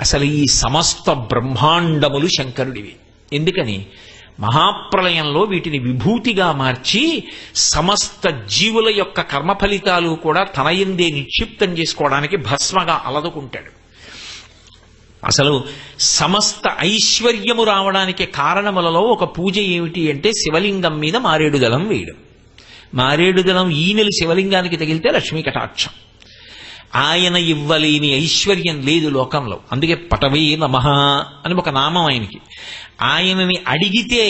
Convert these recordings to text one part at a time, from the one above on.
అసలు ఈ సమస్త బ్రహ్మాండములు శంకరుడివి. ఎందుకని? మహాప్రలయంలో వీటిని విభూతిగా మార్చి సమస్త జీవుల యొక్క కర్మ ఫలితాలు కూడా తన ఎందే నిక్షిప్తం చేసుకోవడానికి భస్మగా అలదుకుంటాడు. అసలు సమస్త ఐశ్వర్యము రావడానికి కారణములలో ఒక పూజ ఏమిటి అంటే శివలింగం మీద మారేడుదలం వేయడం. మారేడుదలం ఈనెలు శివలింగానికి తగిలితే లక్ష్మీ కటాక్షం. ఆయన ఇవ్వలేని ఐశ్వర్యం లేదు లోకంలో. అందుకే పటవీ నమః అని ఒక నామం ఆయనకి. ఆయనని అడిగితే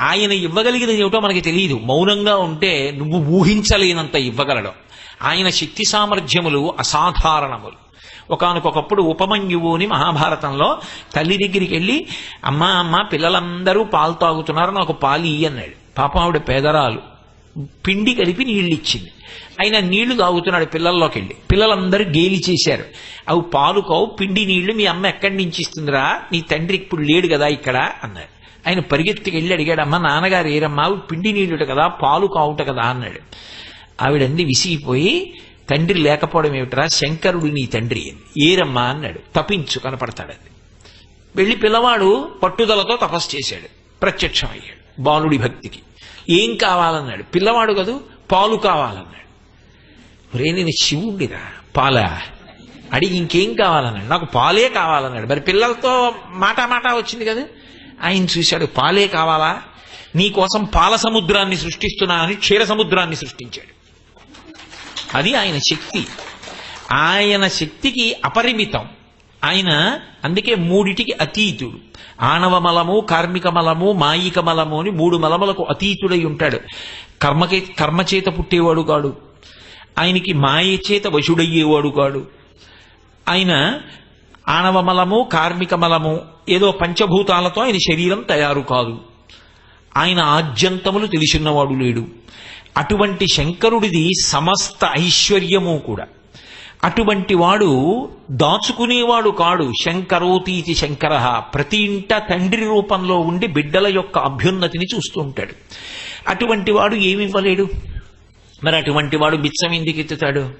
ఆయన ఇవ్వగలిగినది ఏమిటో మనకి తెలియదు. మౌనంగా ఉంటే నువ్వు ఊహించలేనంత ఇవ్వగలడం. ఆయన శక్తి సామర్థ్యములు అసాధారణములు. ఒకనకొకప్పుడు ఉపమన్యువు అని మహాభారతంలో తల్లి దగ్గరికి వెళ్ళి అమ్మా అమ్మ పిల్లలందరూ పాలు తాగుతున్నారు నాకు పాలు ఇయ్యన్నాడు. పాప ఆవిడ పేదరాలు. పిండి కలిపి నీళ్ళు ఇచ్చింది ఆయన నీళ్ళు తాగుతున్నాడు పిల్లల్లోకి వెళ్ళి పిల్లలందరూ గేలి చేశారు. అవి పాలు కావు పిండి నీళ్ళు మీ అమ్మ ఎక్కడి నుంచి ఇస్తుందిరా? నీ తండ్రి ఇప్పుడు లేడు కదా ఇక్కడ? అన్నాడు. ఆయన పరిగెత్తికి వెళ్ళి అడిగాడు అమ్మ నాన్నగారు ఏరమ్మా పిండి నీళ్ళుట కదా పాలు కావుట కదా? అన్నాడు. ఆవిడంది విసిగిపోయి తండ్రి లేకపోవడం ఏమిటరా? శంకరుడు నీ తండ్రి. అని ఏరమ్మా అన్నాడు. తపించు కనపడతాడది. వెళ్ళి పిల్లవాడు పట్టుదలతో తపస్సు చేశాడు. ప్రత్యక్షమయ్యాడు. బాలుడి భక్తికి. ఏం కావాలన్నాడు? పిల్లవాడు కదూ పాలు కావాలన్నాడు. రే నేను శివుడిరా పాల? అడిగి ఇంకేం కావాలన్నాడు? నాకు పాలే కావాలన్నాడు. మరి పిల్లలతో మాట మాట వచ్చింది కదా? ఆయన చూశాడు పాలే కావాలా? నీ కోసం పాల సముద్రాన్ని సృష్టిస్తున్నా అని క్షీర సముద్రాన్ని సృష్టించాడు. అది ఆయన శక్తి. ఆయన శక్తికి అపరిమితం. ఆయన అందుకే మూడిటికి అతీతుడు. ఆణవ మలము కార్మిక మలము మాయిక మలము అని మూడు మలములకు అతీతుడై ఉంటాడు. కర్మకే కర్మచేత పుట్టేవాడు కాడు. ఆయనకి మాయ చేత వశుడయ్యేవాడు కాడు. ఆయన ఆణవ మలము కార్మిక మలము ఏదో పంచభూతాలతో ఆయన శరీరం తయారు కాదు. ఆయన ఆద్యంతములు తెలిసినవాడు లేడు. అటువంటి శంకరుడిది సమస్త ఐశ్వర్యము కూడా. అటువంటి వాడు దాచుకునేవాడు కాడు. శంకరోతీతి శంకర. ప్రతి ఇంట తండ్రి రూపంలో ఉండి బిడ్డల యొక్క అభ్యున్నతిని చూస్తూ ఉంటాడు. అటువంటి వాడు ఏమి ఇవ్వలేడు మరి అటువంటి వాడు బిచ్చం ఎందుకు ఎత్తుతాడు?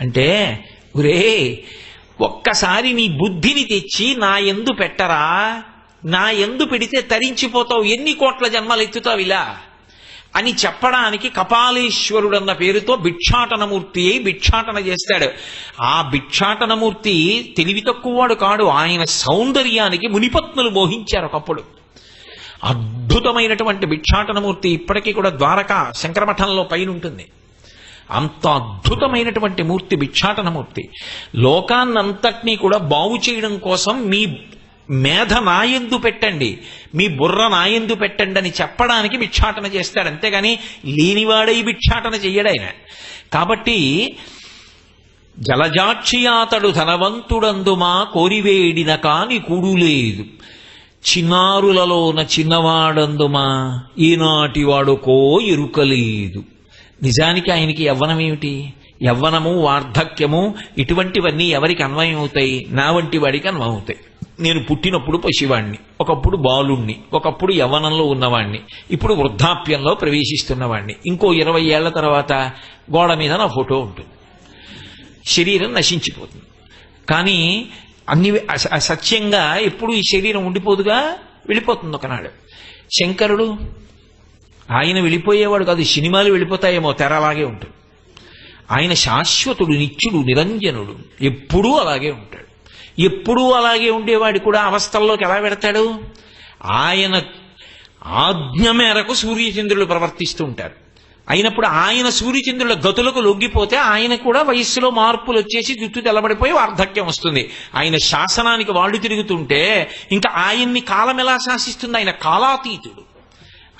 అంటే ఒరే ఒక్కసారి నీ బుద్ధిని తెచ్చి నా ఎందు పెట్టరా? నా ఎందు పెడితే తరించిపోతావు. ఎన్ని కోట్ల జన్మలు ఎత్తుతావు ఇలా? అని చెప్పడానికి కపాలేశ్వరుడు అన్న పేరుతో భిక్షాటనమూర్తి అయి భిక్షాటన చేస్తాడు. ఆ భిక్షాటనమూర్తి తెలివి తక్కువవాడు కాడు. ఆయన సౌందర్యానికి మునిపత్నులు మోహించారు ఒకప్పుడు. అద్భుతమైనటువంటి భిక్షాటనమూర్తి ఇప్పటికీ కూడా ద్వారకా శంకరమఠంలో పైన ఉంటుంది అంత అద్భుతమైనటువంటి మూర్తి భిక్షాటనమూర్తి. లోకాన్నంతటినీ కూడా బాగు చేయడం కోసం మీ మేధ నాయందు పెట్టండి. మీ బుర్ర నాయందు పెట్టండి అని చెప్పడానికి భిక్షాటన చేస్తాడు. అంతేగాని లేనివాడై భిక్షాటన చెయ్యడాయన కాబట్టి జలజాక్షియాతడు ధనవంతుడందుమా కోరివేడిన కాని కూడులేదు చిన్నారులలోన చిన్నవాడందుమా ఈనాటి వాడుకో ఎరుకలేదు నిజానికి ఆయనకి యవ్వనం ఏమిటి? యవ్వనము వార్ధక్యము ఇటువంటివన్నీ ఎవరికి అన్వయం అవుతాయి నా వంటి వాడికి అన్వయం అవుతాయి నేను పుట్టినప్పుడు పసివాణ్ణి ఒకప్పుడు బాలుణ్ణి ఒకప్పుడు యవ్వనంలో ఉన్నవాణ్ణి ఇప్పుడు వృద్ధాప్యంలో ప్రవేశిస్తున్నవాణ్ణి. ఇంకో ఇరవై ఏళ్ళ తర్వాత గోడ మీద నా ఫోటో ఉంటుంది. శరీరం నశించిపోతుంది. కానీ అన్ని అస- అసత్యంగా ఎప్పుడు ఈ శరీరం ఉండిపోదుగా? వెళ్ళిపోతుంది ఒకనాడు. శంకరుడు ఆయన వెళ్ళిపోయేవాడు కాదు సినిమాలు వెళ్ళిపోతాయేమో తెర అలాగే ఉంటుంది. ఆయన శాశ్వతుడు నిత్యుడు నిరంజనుడు ఎప్పుడూ అలాగే ఉంటాడు. ఎప్పుడూ అలాగే ఉండేవాడు కూడా అవస్థల్లోకి ఎలా పెడతాడు ఆయన ఆజ్ఞ మేరకు సూర్యచంద్రులు ప్రవర్తిస్తూ ఉంటారు. అయినప్పుడు ఆయన సూర్యచంద్రుల గతులకు లొంగిపోతే ఆయన కూడా వయస్సులో మార్పులు వచ్చేసి జుట్టు తెల్లబడిపోయి వార్ధక్యం వస్తుంది. ఆయన శాసనానికి వాళ్ళు తిరుగుతుంటే ఇంకా ఆయన్ని కాలం ఎలా శాసిస్తుంది? ఆయన కాలాతీతుడు.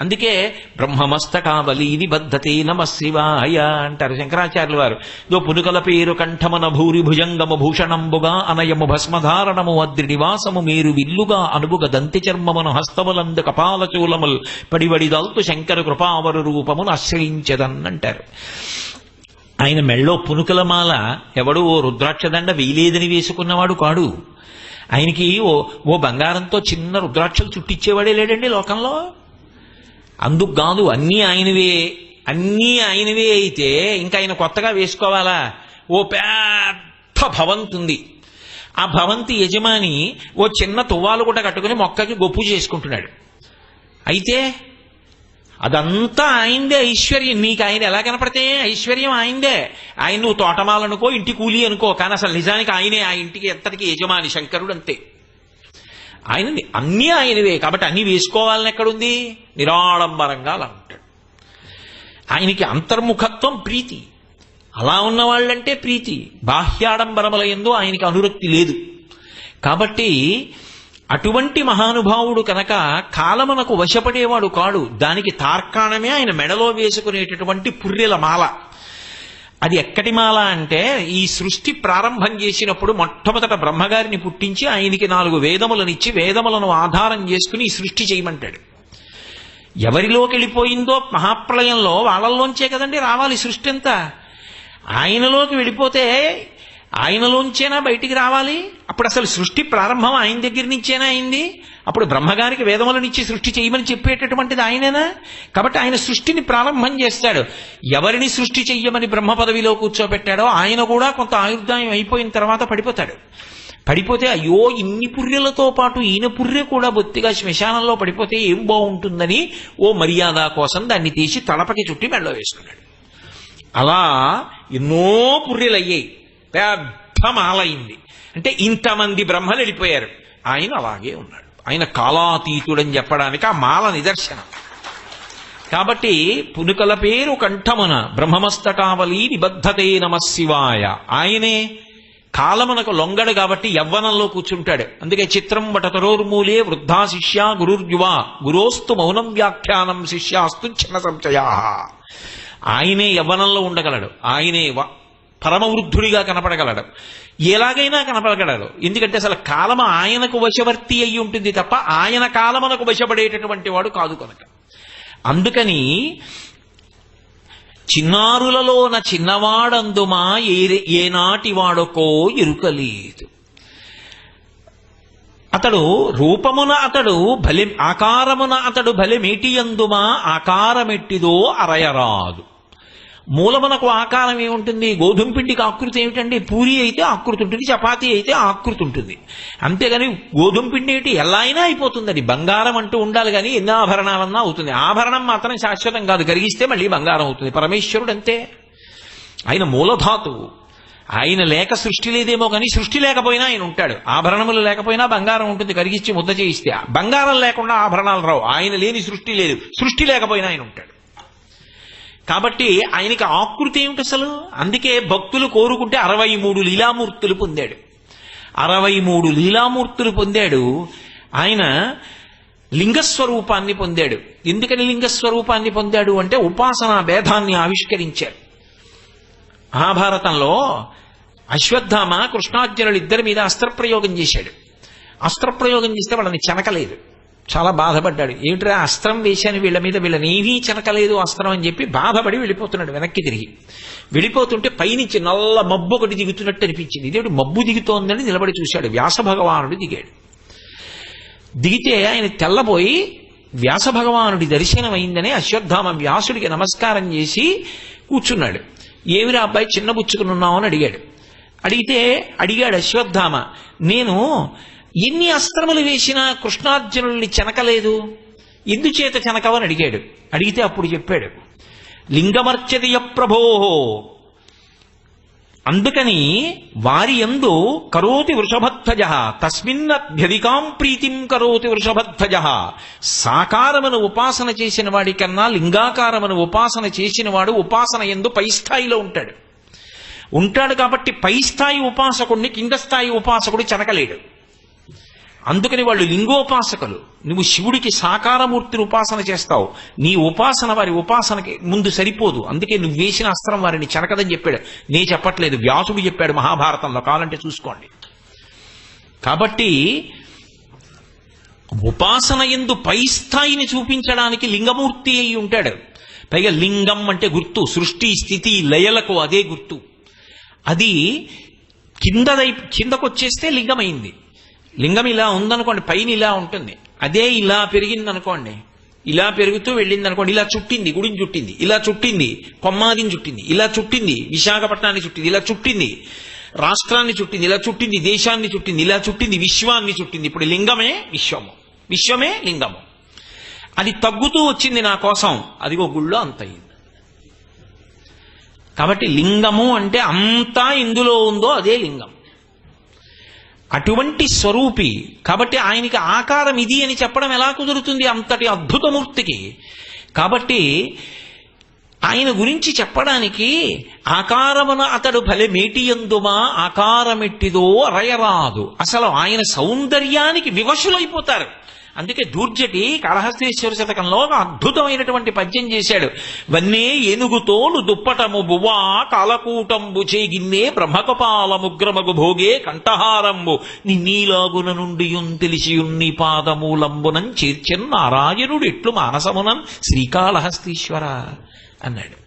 అందుకే బ్రహ్మమస్తకావలి నిబద్ధతే నమ శివాయ అంటారు శంకరాచార్యులు వారు. దో పునుకల పేరు కంఠమన భూరి భుజంగము భూషణంబుగా అనయము భస్మధారణము అద్రి నివాసము మీరు విల్లుగా అనుగుగ దంతి చర్మమును హస్తములందు కపాలచూలముల్ పడివడిదల్తు శంకర కృపావరు రూపమును ఆశ్రయించదన్నంటారు. ఆయన మెళ్ళో పునుకలమాల ఎవడు ఓ రుద్రాక్షదండ వీలేదని వేసుకున్నవాడు కాడు. ఆయనకి ఓ ఓ బంగారంతో చిన్న రుద్రాక్షలు చుట్టించేవాడే లేడండి లోకంలో? అందుకు కాదు అన్నీ ఆయనవే అన్నీ ఆయనవే అయితే ఇంకా ఆయన కొత్తగా వేసుకోవాలా? ఓ పెద్ద భవంతి ఉంది. ఆ భవంతి యజమాని ఓ చిన్న తువ్వాలు కూడా కట్టుకుని మొక్కకి గొప్పు చేసుకుంటున్నాడు. అయితే అదంతా ఆయనదే ఐశ్వర్యం. నీకు ఆయన ఎలా కనపడితే ఐశ్వర్యం ఆయనదే. ఆయన నువ్వు తోటమాలనుకో ఇంటి కూలి అనుకో కానీ అసలు నిజానికి ఆయనే ఆ ఇంటికి ఎంతటికి యజమాని శంకరుడు అంతే. ఆయన అన్నీ ఆయనవే కాబట్టి అన్నీ వేసుకోవాలని ఎక్కడుంది? నిరాడంబరంగా అలా ఉంటాడు. ఆయనకి అంతర్ముఖత్వం ప్రీతి. అలా ఉన్నవాళ్ళంటే ప్రీతి. బాహ్యాడంబరముల ఎందు ఆయనకి అనురక్తి లేదు. కాబట్టి అటువంటి మహానుభావుడు కనుక కాలమునకు వశపడేవాడు కాడు. దానికి తార్కాణమే ఆయన మెడలో వేసుకునేటటువంటి పుర్రెల మాల. అది ఎక్కటి మాల అంటే ఈ సృష్టి ప్రారంభం చేసినప్పుడు మొట్టమొదట బ్రహ్మగారిని పుట్టించి ఆయనకి నాలుగు వేదములనిచ్చి వేదములను ఆధారం చేసుకుని ఈ సృష్టి చేయమంటాడు. ఎవరిలోకి వెళ్ళిపోయిందో మహాప్రళయంలో వాళ్ళల్లోంచే కదండి రావాలి సృష్టి అంతా. ఆయనలోకి వెళ్ళిపోతే ఆయనలోంచేనా బయటికి రావాలి? అప్పుడు అసలు సృష్టి ప్రారంభం ఆయన దగ్గర నుంచేనా అయింది? అప్పుడు బ్రహ్మగారికి వేదములనిచ్చి సృష్టి చేయమని చెప్పేటటువంటిది ఆయనేనా? కాబట్టి ఆయన సృష్టిని ప్రారంభం చేస్తాడు. ఎవరిని సృష్టి చెయ్యమని బ్రహ్మ పదవిలో కూర్చోబెట్టాడో ఆయన కూడా కొంత ఆయుర్దాయం అయిపోయిన తర్వాత పడిపోతాడు. పడిపోతే అయ్యో ఇన్ని పుర్రెలతో పాటు ఈయన పుర్రె కూడా బొత్తిగా శ్మశానంలో పడిపోతే ఏం బాగుంటుందని ఓ మర్యాద కోసం దాన్ని తీసి తలపకి చుట్టి మెళ్ళ వేసుకున్నాడు. అలా ఎన్నో పుర్రెలయ్యాయి. పెద్ద మాలైంది అంటే ఇంతమంది బ్రహ్మలు వెళ్ళిపోయారు. ఆయన అలాగే ఉన్నాడు. ఆయన కాలాతీతుడని చెప్పడానికి ఆ మాల నిదర్శనం. కాబట్టి పునుకల పేరు కంఠమున బ్రహ్మమస్తకావలి నిబద్ధతే నమశివాయ ఆయనే కాలమునకు లొంగడు కాబట్టి యవ్వనంలో కూర్చుంటాడు. అందుకే చిత్రం వటతరోర్మూలే వృద్ధా శిష్య గురుర్యువా గురోస్తు మౌనం వ్యాఖ్యానం శిష్యాస్తు చిన్న సంశయా. ఆయనే యవ్వనంలో ఉండగలడు. ఆయనే వ- పరమవృద్ధుడిగా కనపడగలడు. ఎలాగైనా కనపడగలడు ఎందుకంటే అసలు కాలము ఆయనకు వశవర్తి అయి ఉంటుంది తప్ప ఆయన కాలమునకు వశపడేటటువంటి వాడు కాదు కనుక. అందుకని చిన్నారులలోన చిన్నవాడందుమా ఏ ఏనాటి వాడకో ఎరుకలేదు. అతడు రూపమున అతడు బలి ఆకారమున అతడు బలిమేటియందుమా ఆకారమెట్టిదో అరయరాదు. మూలమునకు ఆకారం ఏముంటుంది? గోధుమ పిండికి ఆకృతి ఏమిటండి? పూరి అయితే ఆకృతి ఉంటుంది చపాతీ అయితే ఆకృతి ఉంటుంది. అంతేగాని గోధుమ పిండి ఏంటి? ఎలా అయినా అయిపోతుంది అది బంగారం అంటూ ఉండాలి కానీ ఎన్ని ఆభరణాలన్నా అవుతుంది. ఆభరణం మాత్రం శాశ్వతం కాదు. కరిగిస్తే మళ్ళీ బంగారం అవుతుంది. పరమేశ్వరుడు అంతే. ఆయన మూలధాతువు. ఆయన లేక సృష్టి లేదేమో కానీ సృష్టి లేకపోయినా ఆయన ఉంటాడు. ఆభరణములు లేకపోయినా బంగారం ఉంటుంది. కరిగిచ్చి ముద్ద చేయిస్తే. బంగారం లేకుండా ఆభరణాలు రావు. ఆయన లేని సృష్టి లేదు. సృష్టి లేకపోయినా ఆయన ఉంటాడు. కాబట్టి ఆయనకి ఆకృతి ఏమిటి అసలు? అందుకే భక్తులు కోరుకుంటే అరవై మూడు లీలామూర్తులు పొందాడు. అరవై మూడు లీలామూర్తులు పొందాడు. ఆయన లింగస్వరూపాన్ని పొందాడు. ఎందుకని లింగస్వరూపాన్ని పొందాడు అంటే ఉపాసనా భేదాన్ని ఆవిష్కరించారు మహాభారతంలో అశ్వత్థామ కృష్ణార్జునులు ఇద్దరి మీద అస్త్రప్రయోగం చేశాడు. అస్త్రప్రయోగం చేస్తే వాళ్ళని చెనకలేదు. చాలా బాధపడ్డాడు. ఏమిట్రా అస్త్రం వేశాను వీళ్ళ మీద? వీళ్ళని ఏమీ చెనకలేదు అస్త్రం అని చెప్పి బాధపడి వెళ్ళిపోతున్నాడు వెనక్కి తిరిగి. వెళ్ళిపోతుంటే పైనుంచి నల్ల మబ్బు ఒకటి దిగుతున్నట్టు అనిపించింది. ఇదేమిటి మబ్బు దిగుతోందని నిలబడి చూశాడు. వ్యాస భగవానుడు దిగాడు. దిగితే ఆయన తెల్లబోయి వ్యాస భగవానుడి దర్శనం అయిందని అశ్వత్థామ వ్యాసుడికి నమస్కారం చేసి కూర్చున్నాడు. ఏమిరా అబ్బాయి చిన్న బుచ్చుకుని ఉన్నావు అని అడిగాడు. అడిగితే అడిగాడు అశ్వత్థామ నేను ఎన్ని అస్త్రములు వేసినా కృష్ణార్జునుల్ని చెనకలేదు. ఎందుచేత చెనకవని అడిగాడు. అడిగితే అప్పుడు చెప్పాడు లింగమర్చదియ ప్రభోహో అందుకని వారి ఎందు కరోతి వృషభధ్వజ తస్మిన్నభ్యధికాం ప్రీతిం కరోతి వృషభధ్వజ. సాకారమును ఉపాసన చేసిన వాడి కన్నా లింగాకారమును ఉపాసన చేసిన వాడు ఉపాసన ఎందు పై స్థాయిలో ఉంటాడు. ఉంటాడు కాబట్టి పై స్థాయి ఉపాసకుడిని కింద స్థాయి ఉపాసకుడు చెనకలేడు. అందుకని వాళ్ళు లింగోపాసకులు. నువ్వు శివుడికి సాకారమూర్తిని ఉపాసన చేస్తావు. నీ ఉపాసన వారి ఉపాసనకి ముందు సరిపోదు. అందుకే నువ్వు వేసిన అస్త్రం వారిని చెనకదని చెప్పాడు. నే చెప్పట్లేదు. వ్యాసుడు చెప్పాడు మహాభారతంలో. కావాలంటే చూసుకోండి. కాబట్టి ఉపాసన ఎందు పై స్థాయిని చూపించడానికి లింగమూర్తి అయి ఉంటాడు. పైగా లింగం అంటే గుర్తు. సృష్టి స్థితి లయలకు అదే గుర్తు. అది కిందదై కిందకొచ్చేస్తే లింగమైంది. లింగం ఇలా ఉందనుకోండి పైన ఇలా ఉంటుంది. అదే ఇలా పెరిగింది అనుకోండి ఇలా పెరుగుతూ వెళ్ళింది అనుకోండి ఇలా చుట్టింది గుడిని చుట్టింది ఇలా చుట్టింది కొమ్మాదిని చుట్టింది ఇలా చుట్టింది విశాఖపట్నాన్ని చుట్టింది ఇలా చుట్టింది రాష్ట్రాన్ని చుట్టింది ఇలా చుట్టింది దేశాన్ని చుట్టింది ఇలా చుట్టింది విశ్వాన్ని చుట్టింది. ఇప్పుడు లింగమే విశ్వము. విశ్వమే లింగము. అది తగ్గుతూ వచ్చింది నా కోసం అదిగో గుళ్ళో అంత అయింది కాబట్టి లింగము అంటే అంతా ఇందులో ఉందో అదే లింగం. అటువంటి స్వరూపి. కాబట్టి ఆయనకి ఆకారం ఇది అని చెప్పడం ఎలా కుదురుతుంది? అంతటి అద్భుతమూర్తికి. కాబట్టి ఆయన గురించి చెప్పడానికి ఆకారమున అతడు భలే మేటియందుమా ఆకారమెట్టిదో అరయరాదు. అసలు ఆయన సౌందర్యానికి వివశులైపోతారు. అందుకే దూర్జటి కాళహస్తీశ్వర శతకంలో ఒక అద్భుతమైనటువంటి పద్యం చేశాడు. వన్నే ఏనుగుతోలు దుప్పటము బువ్వా కాలకూటంబు చేగిన్నే బ్రహ్మకపాలముగ్రమగు భోగే కంఠహారంబు. నిన్నీలాగున నుండి తెలిసియున్ని పాదమూలంబునం చేర్చెన్ నారాయణుడు ఎట్లు మానసమునం శ్రీకాళహస్తీశ్వర అన్నాడు.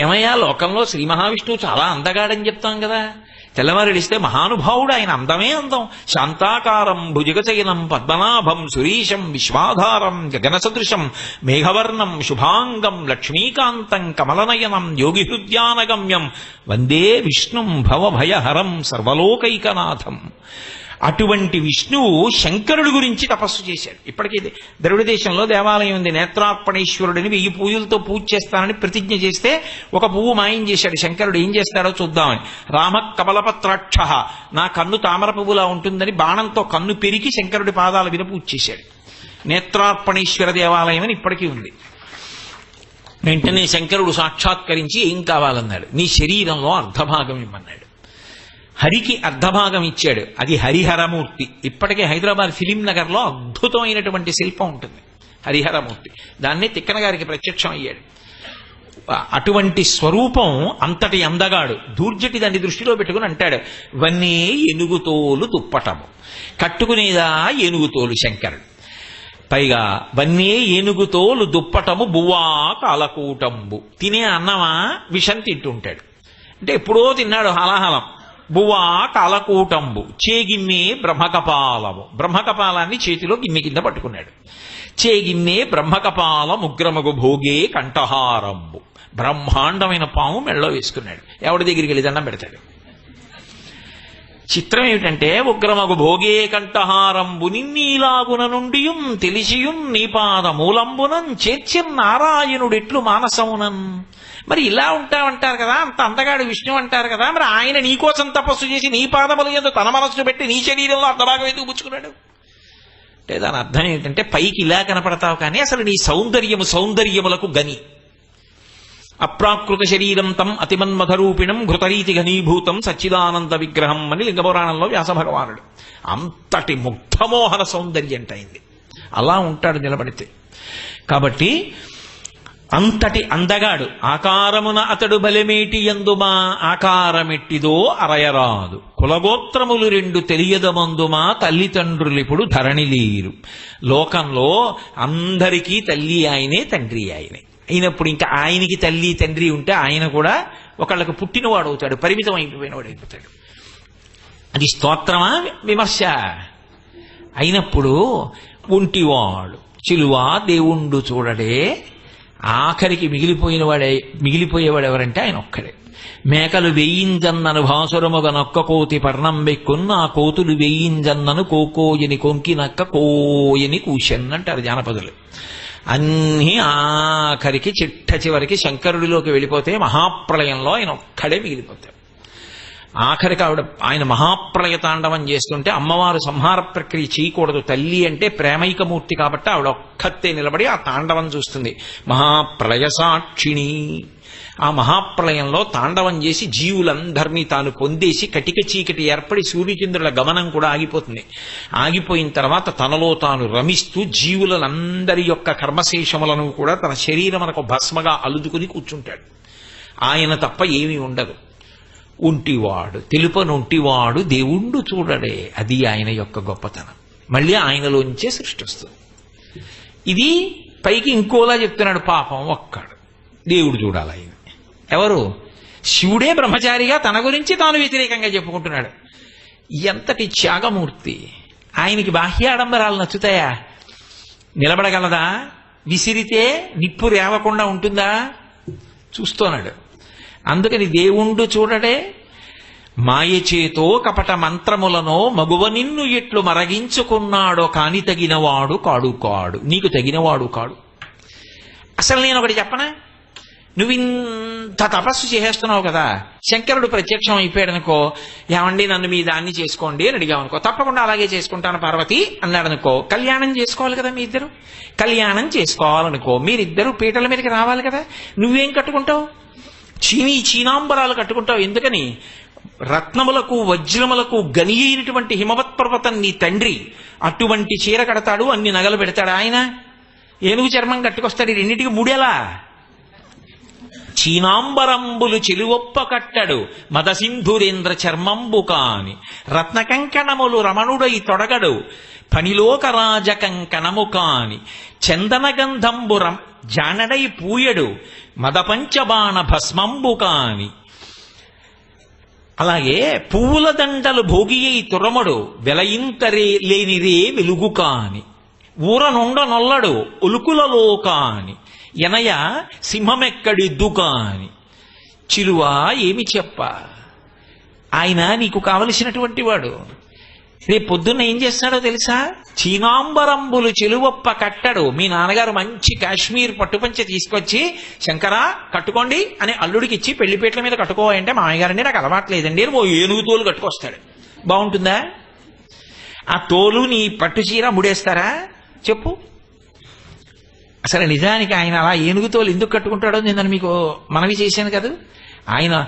ఏమయ్యా లోకంలో శ్రీ మహావిష్ణువు చాలా అందగాడని చెప్తాం కదా. తెల్లవారుడిస్తే మహానుభావుడు ఆయన అందమే అందం. శాంతాకారం భుజగచయనం పద్మనాభం సురీశం విశ్వాధారం గగన సదృశం మేఘవర్ణం శుభాంగం లక్ష్మీకాంతం కమలనయనం యోగిహృద్యానగమ్యం వందే విష్ణుం భవభయహరం సర్వలోకైకనాథం. అటువంటి విష్ణువు శంకరుడి గురించి తపస్సు చేశాడు. ఇప్పటికీ ద్రవిడ దేశంలో దేవాలయం ఉంది. నేత్రార్పణేశ్వరుడిని వెయ్యి పూజలతో పూజ చేస్తానని ప్రతిజ్ఞ చేస్తే ఒక పువ్వు మాయం చేశాడు. శంకరుడు ఏం చేస్తాడో చూద్దామని. రామ కమలపత్రాక్ష నా కన్ను తామర పువ్వులా ఉంటుందని బాణంతో కన్ను పెరిగి శంకరుడి పాదాల మీద పూజ చేశాడు. నేత్రార్పణేశ్వర దేవాలయం అని ఇప్పటికీ ఉంది. వెంటనే శంకరుడు సాక్షాత్కరించి ఏం కావాలన్నాడు? నీ శరీరంలో అర్ధభాగం ఇమ్మన్నాడు హరికి అర్ధభాగం ఇచ్చాడు. అది హరిహరమూర్తి. ఇప్పటికే హైదరాబాద్ ఫిలిం నగర్లో అద్భుతమైనటువంటి శిల్పం ఉంటుంది. హరిహరమూర్తి. దాన్ని తిక్కన గారికి ప్రత్యక్షం అయ్యాడు. అటువంటి స్వరూపం అంతటి అందగాడు. దూర్జటి దాన్ని దృష్టిలో పెట్టుకుని అంటాడు. ఇవన్నీ ఎనుగుతోలు తుప్పటము. కట్టుకునేదా ఏనుగుతోలు శంకరుడు. పైగా వన్నే ఏనుగుతోలు దుప్పటము బువ్వా కాలకూటంబు. తినే అన్నమా విషం తింటుంటాడు. అంటే ఎప్పుడో తిన్నాడు హలాహలం. బువా కాలకూటంబు చేగిన్నే బ్రహ్మకపాలము. బ్రహ్మకపాలాన్ని చేతిలో గిన్నె కింద పట్టుకున్నాడు. చేగిన్నే బ్రహ్మకపాల ముగ్రమగు భోగే కంఠహారంబు. బ్రహ్మాండమైన పాము మెళ్ళో వేసుకున్నాడు. ఎవడి దగ్గరికి వెళ్ళి దండం పెడతాడు? చిత్రం ఏమిటంటే ఉగ్రమగు భోగే కంఠహారంబుని నిన్నీలాగున నుండియుం తెలిసియున్ నీపాద మూలంబునం చేర్చిన్ నారాయణుడెట్లు మానసమునన్. మరి ఇలా ఉంటావంటారు కదా అంత అందగాడు విష్ణు అంటారు కదా మరి ఆయన నీకోసం తపస్సు చేసి నీ పాదముల మీద తన మనస్సును పెట్టి నీ శరీరంలో అర్ధభాగం ఎందుకు పుచ్చుకున్నాడు? అంటే దాని అర్థం ఏంటంటే పైకి ఇలా కనపడతావు కానీ అసలు నీ సౌందర్యము సౌందర్యములకు గని. అప్రాకృత శరీరం తం అతిమన్మధరూపిణం ఘృతరీతి ఘనీభూతం సచ్చిదానంద విగ్రహం అని లింగపురాణంలో వ్యాసభగవానుడు అంతటి ముగ్ధమోహన సౌందర్యం అయింది అలా ఉంటాడు నిలబడితే. కాబట్టి అంతటి అందగాడు. ఆకారమున అతడు బలమేటి ఎందుమా? ఆకారమెట్టిదో అరయరాదు. కులగోత్రములు రెండు తెలియదమందుమా? తల్లిదండ్రులిప్పుడు ధరణిలీరు. లోకంలో అందరికీ తల్లి ఆయనే తండ్రి ఆయనే. అయినప్పుడు ఇంకా ఆయనకి తల్లి తండ్రి ఉంటే ఆయన కూడా ఒకళ్ళకు పుట్టినవాడు అవుతాడు పరిమితం అయిపోయినవాడు అయిపోతాడు అది స్తోత్రమా? విమర్శ. అయినప్పుడు ఒంటివాడు చిలువా దేవుండు చూడడే ఆఖరికి మిగిలిపోయిన వాడే మిగిలిపోయేవాడు ఎవరంటే ఆయన ఒక్కడే. మేకలు వెయ్యింజన్నను భాసురముగనొక్క కోతి పర్ణం వెక్కున్న ఆ కోతులు వెయ్యింజన్నను కోకోయని కొంకినక్క కోయని కూశన్నంటారు జానపదులు. అన్నీ ఆఖరికి చిట్ట చివరికి శంకరుడిలోకి వెళ్ళిపోతే మహాప్రళయంలో ఆయన ఒక్కడే మిగిలిపోతాడు. ఆఖరికి ఆవిడ ఆయన మహాప్రళయ తాండవం చేస్తుంటే అమ్మవారు సంహార ప్రక్రియ చేయకూడదు తల్లి అంటే ప్రేమైకమూర్తి కాబట్టి ఆవిడ ఒక్కతే నిలబడి ఆ తాండవం చూస్తుంది. మహాప్రళయ సాక్షిణి. ఆ మహాప్రళయంలో తాండవం చేసి జీవులందరినీ తాను పొందేసి కటిక చీకటి ఏర్పడి సూర్యచంద్రుల గమనం కూడా ఆగిపోతుంది. ఆగిపోయిన తర్వాత తనలో తాను రమిస్తూ జీవులందరి యొక్క కర్మశేషములను కూడా తన శరీరమునకు భస్మగా అలుదుకుని కూర్చుంటాడు. ఆయన తప్ప ఏమీ ఉండదు. ఉంటివాడు తెలుపనుంటివాడు దేవుణ్ణి చూడడే. అది ఆయన యొక్క గొప్పతనం. మళ్ళీ ఆయనలోంచే సృష్టి వస్తుంది. ఇది పైకి ఇంకోలా చెప్తున్నాడు పాపం ఒక్కడు. దేవుడు చూడాలి ఆయన. ఎవరు? శివుడే బ్రహ్మచారిగా తన గురించి తాను వ్యతిరేకంగా చెప్పుకుంటున్నాడు. ఎంతటి త్యాగమూర్తి. ఆయనకి బాహ్యాడంబరాలు నచ్చుతాయా? నిలబడగలదా? విసిరితే నిప్పు రేవకుండా ఉంటుందా? చూస్తున్నాడు. అందుకని దేవుండు చూడడే మాయచేతో కపట మంత్రములను మగువ నిన్ను ఎట్లు మరగించుకున్నాడో కాని తగినవాడు కాడు కాడు. నీకు తగినవాడు కాడు. అసలు నేను ఒకటి చెప్పనా? నువ్వింత తపస్సు చేసేస్తున్నావు కదా. శంకరుడు ప్రత్యక్షం అయిపోయాడు అనుకో ఏమండి నన్ను మీ దాన్ని చేసుకోండి అని అడిగావు అనుకో తప్పకుండా అలాగే చేసుకుంటాను పార్వతి అన్నాడు అనుకో కళ్యాణం చేసుకోవాలి కదా మీ ఇద్దరు? కళ్యాణం చేసుకోవాలనుకో మీరిద్దరు పీటల మీదకి రావాలి కదా? నువ్వేం కట్టుకుంటావు? చీనీ చీనాంబరాలు కట్టుకుంటావు. ఎందుకని? రత్నములకు వజ్రములకు గని అయినటువంటి హిమవత్ పర్వతం నీ తండ్రి. అటువంటి చీర కడతాడు అన్ని నగలు పెడతాడు ఆయన. ఏనుగు చర్మం కట్టుకొస్తాడు ఈ రెండింటికి మూడేలా? చీనాంబరంబులు చెలువొప్ప కట్టడు మదసింధురేంద్ర చర్మంబు కాని. రత్నకంకణములు రమణుడై తొడగడు పనిలోకరాజ కంకణము కాని. చందనగంధంబు రం జానడై పూయడు మదపంచబాణ భస్మంబు కాని. అలాగే పువ్వుల దండలు భోగి అయి తురముడు వెలయింతరే లేనిరే వెలుగు కాని. ఊరనుండ నొల్లడు ఉలుకులలో కాని. ఎనయ సింహమెక్కడిద్దు అని చిలువా ఏమి చెప్ప ఆయన నీకు కావలసినటువంటి వాడు. రేపు పొద్దున్న ఏం చేస్తాడో తెలుసా? చీనాంబరంబులు చెలువప్ప కట్టడు. మీ నాన్నగారు మంచి కాశ్మీర్ పట్టుపంచ తీసుకొచ్చి శంకరా కట్టుకోండి అని అల్లుడికి ఇచ్చి పెళ్ళిపేట్ల మీద కట్టుకోవాలంటే మామయ్యగారండి నాకు అలవాట్లేదండి ఓ ఏనుగు తోలు కట్టుకొస్తాడు. బాగుంటుందా? ఆ తోలు నీ పట్టు చీర ముడేస్తారా? చెప్పు. అసలు నిజానికి ఆయన అలా ఏనుగుతోలు ఎందుకు కట్టుకుంటాడో నేను మీకు మనవి చేశాను కదా. ఆయన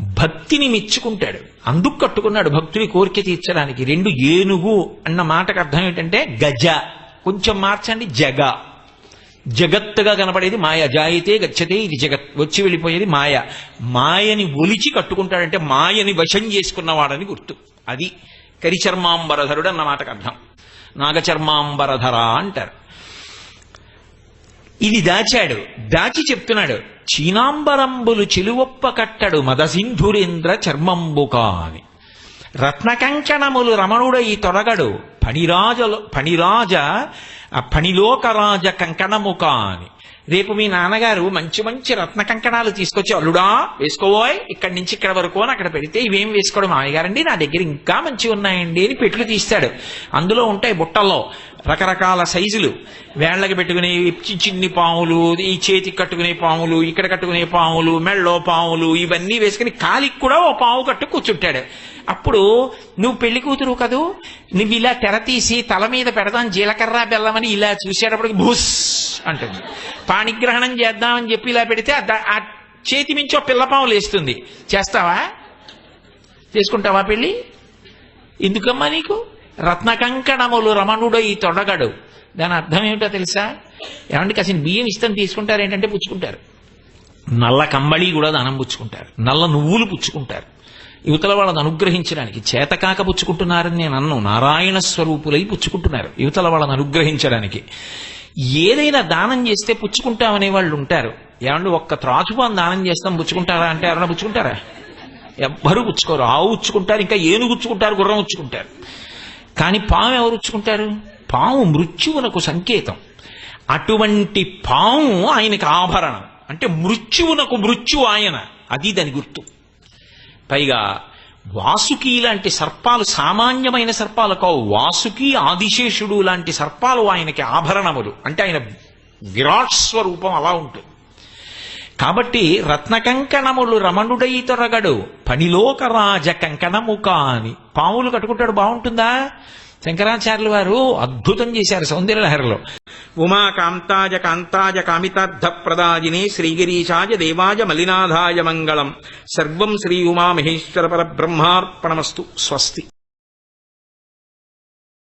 భక్తిని మెచ్చుకుంటాడు. అందుకు కట్టుకున్నాడు. భక్తుని కోరిక తీర్చడానికి రెండు ఏనుగు అన్న మాటకు అర్థం ఏంటంటే గజ. కొంచెం మార్చండి జగ. జగత్తుగా కనపడేది మాయ. జాయితే గచ్చతే ఇది జగత్. వచ్చి వెళ్ళిపోయేది మాయ. మాయని ఒలిచి కట్టుకుంటాడంటే మాయని వశం చేసుకున్నవాడని గుర్తు. అది కరిచర్మాంబరధరుడు అన్న మాటకు అర్థం. నాగచర్మాంబరధర అంటారు. ఇది దాచాడు. దాచి చెప్తున్నాడు. చీనాంబరంబులు చిలువొప్ప కట్టడు మదసింధురేంద్ర చర్మంబుకా అని రత్నకంకణములు రమణుడై తొరగడు పణిరాజలు పణిరాజ ఆ పణిలోకరాజ కంకణము కాని. రేపు మీ నాన్నగారు మంచి మంచి రత్న కంకణాలు తీసుకొచ్చి అల్లుడా వేసుకోబోయ్ ఇక్కడి నుంచి ఇక్కడ వరకు అని అక్కడ పెడితే ఇవేం వేసుకోవడం మామయ్య గారండి నా దగ్గర ఇంకా మంచి ఉన్నాయండి అని పెట్లు తీస్తాడు. అందులో ఉంటాయి బుట్టల్లో. రకరకాల సైజులు. వేళ్ళకి పెట్టుకునే చిన్ని చిన్ని పాములు ఈ చేతికి కట్టుకునే పాములు ఇక్కడ కట్టుకునే పాములు మెళ్ళో పాములు ఇవన్నీ వేసుకుని కాలికి కూడా ఓ పాము కట్టు కూర్చుంటాడు. అప్పుడు నువ్వు పెళ్ళి కూతురు కదూ? నువ్వు ఇలా తెర తీసి తల మీద పెడదాం జీలకర్ర బెల్లమని ఇలా చూసేటప్పటికి భూస్ అంటుంది. పాణిగ్రహణం చేద్దామని చెప్పి ఇలా పెడితే ఆ చేతి మించి ఓ పిల్లపాము లేస్తుంది. చేస్తావా? చేసుకుంటావా పెళ్ళి? ఎందుకమ్మా నీకు? రత్నకంకణములు రమణుడై తొడగడు. దాని అర్థం ఏమిటో తెలుసా? ఏమంటే కాసిన బియ్యం ఇష్టం తీసుకుంటారు ఏంటంటే పుచ్చుకుంటారు. నల్ల కంబళి కూడా దానం పుచ్చుకుంటారు. నల్ల నువ్వులు పుచ్చుకుంటారు. యువతల వాళ్ళని అనుగ్రహించడానికి చేతకాక పుచ్చుకుంటున్నారని నేను అన్ను నారాయణ స్వరూపులై పుచ్చుకుంటున్నారు యువతల వాళ్ళని అనుగ్రహించడానికి. ఏదైనా దానం చేస్తే పుచ్చుకుంటామనే వాళ్ళు ఉంటారు. ఏమంటే ఒక్క త్రాచుపాన్ దానం చేస్తాం పుచ్చుకుంటారా అంటే ఎవరైనా పుచ్చుకుంటారా? ఎవ్వరూ పుచ్చుకోరు. ఆవు ఉచ్చుకుంటారు ఇంకా ఏనుగుచ్చుకుంటారు గుర్రం ఉచ్చుకుంటారు కానీ పాము ఎవరు ఉచ్చుకుంటారు పాము మృత్యువునకు సంకేతం. అటువంటి పాము ఆయనకి ఆభరణం. అంటే మృత్యువునకు మృత్యు ఆయన. అది దాని గుర్తు. పైగా వాసుకి లాంటి సర్పాలు సామాన్యమైన సర్పాలు కావు. వాసుకి ఆదిశేషుడు లాంటి సర్పాలు ఆయనకి ఆభరణములు. అంటే ఆయన విరాట్ స్వరూపం అలా ఉంటుంది. కాబట్టి రత్నకంకణములు రమణుడై తొరగడు. పనిలోక రాజ కంకణము కాని. పాములు కట్టుకుంటాడు బాగుంటుందా? శంకరాచార్యులు వారు అద్భుతం చేశారు సౌందర్యలహరిలో ఉమా కాంతాజ కాంతాజ కామితార్థ ప్రదాజిని శ్రీగిరీశాయ దేవాయ మలినాథాయ మంగళం. సర్వం శ్రీ ఉమా మహేశ్వర పరబ్రహ్మార్పణమస్తు. స్వస్తి.